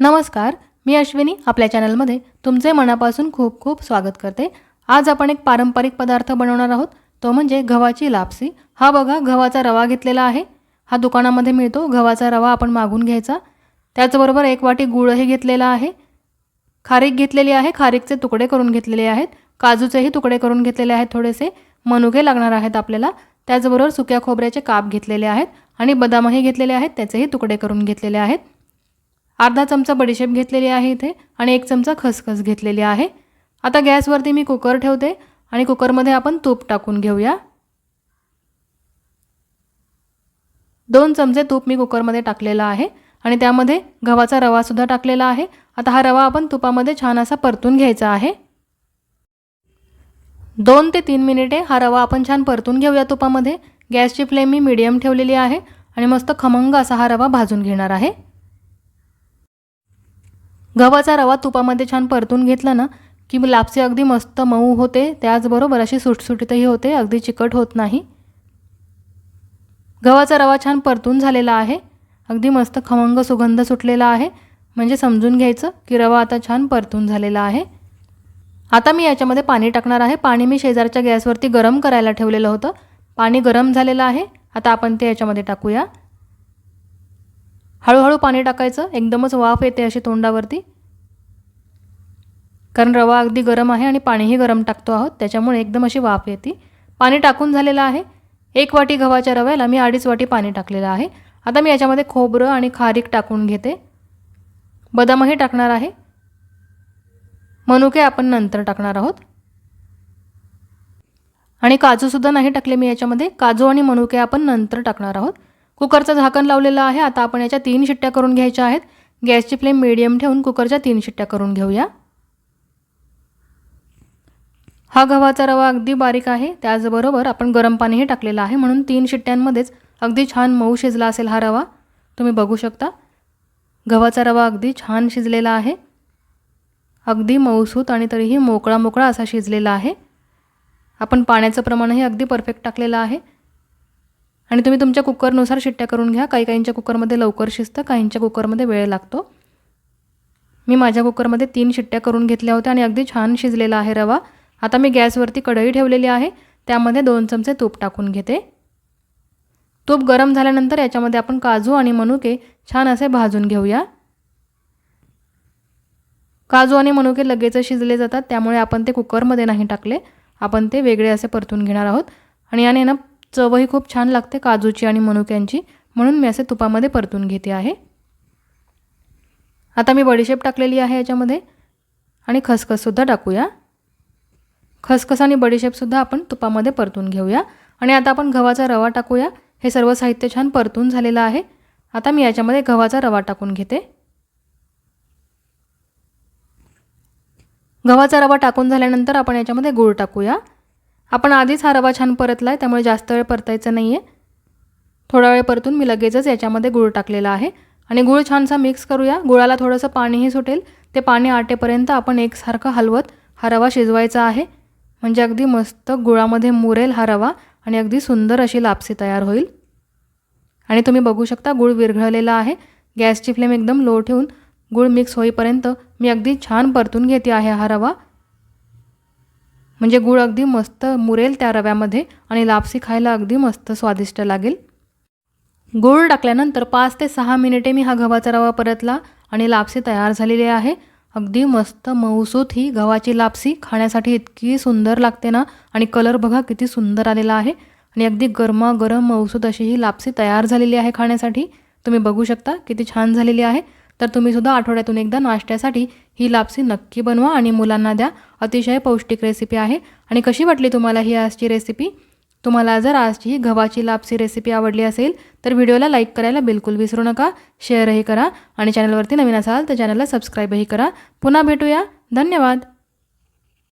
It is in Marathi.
नमस्कार मी अश्विनी आपल्या चॅनलमध्ये तुमचे मनापासून खूप खूप स्वागत करते. आज आपण एक पारंपरिक पदार्थ बनवणार आहोत तो म्हणजे गव्हाची लापसी. हा बघा गव्हाचा रवा घेतलेला आहे. हा दुकानामध्ये मिळतो गव्हाचा रवा आपण मागून घ्यायचा. त्याचबरोबर एक वाटी गुळही घेतलेला आहे. खारीक घेतलेली आहे खारीकचे तुकडे करून घेतलेले आहेत. काजूचेही तुकडे करून घेतलेले आहेत थोडेसे. मनुके लागणार आहेत आपल्याला. त्याचबरोबर सुक्या खोबऱ्याचे काप घेतलेले आहेत आणि बदामही घेतलेले आहेत त्याचेही तुकडे करून घेतलेले आहेत. अर्धा चमचा बडीशेप घेतलेली आहे इथे आणि एक चमचा खसखस घेतलेली आहे. आता गॅसवरती मी कुकर ठेवते आणि कुकरमध्ये आपण तूप टाकून घेऊया. दोन चमचे तूप मी कुकरमध्ये टाकलेला आहे आणि त्यामध्ये गव्हाचा रवासुद्धा टाकलेला आहे. आता हा रवा आपण तुपामध्ये छान असा परतून घ्यायचा आहे. दोन ते तीन मिनिटे हा रवा आपण छान परतून घेऊया तुपामध्ये. गॅसची फ्लेम मी मिडियम ठेवलेली आहे आणि मस्त खमंग असा हा रवा भाजून घेणार आहे. गव्हाचा रवा तुपामध्ये छान परतून घेतला ना की लापसी अगदी मस्त मऊ होते त्याचबरोबर अशी सुटसुटीतही होते अगदी चिकट होत नाही. गव्हाचा रवा छान परतून झालेला आहे अगदी मस्त खमंग सुगंध सुटलेला आहे म्हणजे समजून घ्यायचं की रवा आता छान परतून झालेला आहे. आता मी याच्यामध्ये पाणी टाकणार आहे. पाणी मी शेजारच्या गॅसवरती गरम करायला ठेवलेलं होतं. पाणी गरम झालेलं आहे. आता आपण ते याच्यामध्ये टाकूया. हळूहळू पाणी टाकायचं. एकदमच वाफ येते अशी तोंडावरती. कारण रवा अगदी गरम आहे आणि पाणीही गरम टाकतो आहोत. त्याच्यामुळे एकदम अशी वाफ येते. पाणी टाकून झालेलं आहे. एक वाटी गव्हाच्या रव्याला मी अडीच वाटी पाणी टाकलेलं आहे. आता मी याच्यामध्ये खोबरं आणि खारीक टाकून घेते. बदामही टाकणार आहे. मनुके आपण नंतर टाकणार आहोत. आणि काजूसुद्धा नाही टाकले मी याच्यामध्ये. काजू आणि मनुके आपण नंतर टाकणार आहोत. कुकरचं झाकण लावलेलं आहे. आता आपण याच्या तीन शिट्ट्या करून घ्यायच्या आहेत. गॅसची फ्लेम मिडियम ठेवून कुकरच्या तीन शिट्ट्या करून घेऊया. हा गव्हाचा रवा अगदी बारीक आहे. त्याचबरोबर आपण गरम पाणीही टाकलेलं आहे. म्हणून तीन शिट्ट्यांमध्येच अगदी छान मऊ शिजला असेल हा रवा. तुम्ही बघू शकता. गव्हाचा रवा अगदी छान शिजलेला आहे. अगदी मऊसूत आणि तरीही मोकळा मोकळा असा शिजलेला आहे. आपण पाण्याचं प्रमाणही अगदी परफेक्ट टाकलेलं आहे. आणि तुम्ही तुमच्या कुकरनुसार शिट्ट्या करून घ्या. काही काहींच्या कुकरमध्ये लवकर शिजतं काहींच्या कुकरमध्ये वेळ लागतो. मी माझ्या कुकरमध्ये तीन शिट्ट्या करून घेतल्या होत्या आणि अगदी छान शिजलेला आहे रवा. आता मी गॅसवरती कढई ठेवलेली आहे. त्यामध्ये दोन चमचे तूप टाकून घेते. तूप गरम झाल्यानंतर याच्यामध्ये आपण काजू आणि मनुके छान असे भाजून घेऊया. काजू आणि मनुके लगेच शिजले जातात त्यामुळे आपण ते कुकरमध्ये नाही टाकले. आपण ते वेगळे असे परतून घेणार आहोत. आणि याने ना चवही खूप छान लागते काजूची आणि मनुक्यांची. म्हणून मी असे तुपामध्ये परतून घेते आहे. आता मी बडीशेप टाकलेली आहे याच्यामध्ये. आणि खसखससुद्धा टाकूया. खसखस आणि बडीशेपसुद्धा आपण तुपामध्ये परतून घेऊया. आणि आता आपण गव्हाचा रवा टाकूया. हे सर्व साहित्य छान परतून झालेलं आहे. आता मी याच्यामध्ये गव्हाचा रवा टाकून घेते. गव्हाचा रवा टाकून झाल्यानंतर आपण याच्यामध्ये गूळ टाकूया. आपण आधीच हा रवा छान परतला आहे त्यामुळे जास्त वेळ परतायचं नाही आहे थोडा वेळ परतून मी लगेचच याच्यामध्ये गूळ टाकलेला आहे. आणि गूळ छानसा मिक्स करूया. गुळाला थोडंसं पाणीही सुटेल. ते पाणी आटेपर्यंत आपण एकसारखं हलवत हा रवा शिजवायचा आहे. म्हणजे अगदी मस्त गुळामध्ये मुरेल हा रवा आणि अगदी सुंदर अशी लापसी तयार होईल. आणि तुम्ही बघू शकता गूळ विरघळलेला आहे. गॅसची फ्लेम एकदम लो ठेवून गूळ मिक्स होईपर्यंत मी अगदी छान परतून घेते आहे हा रवा. म्हणजे गूळ अगदी मस्त मुरेल त्या रव्यामध्ये आणि लापसी खायला अगदी मस्त स्वादिष्ट लागेल. गूळ टाकल्यानंतर पाच ते सहा मिनिटे मी हा गव्हाचा रवा परतला आणि लापसी तयार झालेली आहे. अगदी मस्त मऊसूत ही गव्हाची लापसी खाण्यासाठी इतकी सुंदर लागते ना आणि कलर बघा किती सुंदर आलेला आहे. आणि अगदी गरमागरम मऊसूत अशी ही लापसी तयार झालेली आहे खाण्यासाठी. तुम्ही बघू शकता किती छान झालेली आहे. तर तुम्हीसुद्धा आठवड्यातून एकदा नाश्त्यासाठी ही लापसी नक्की बनवा आणि मुलांना द्या. अतिशय पौष्टिक रेसिपी आहे. आणि कशी वाटली तुम्हाला ही आजची रेसिपी तुम्हाला जर आजची ही गव्हाची लापसी रेसिपी आवडली असेल तर व्हिडिओला लाईक करायला बिलकुल विसरू नका. शेअरही करा. आणि चॅनलवरती नवीन असाल तर चॅनलला सबस्क्राईबही करा. पुन्हा भेटूया. धन्यवाद.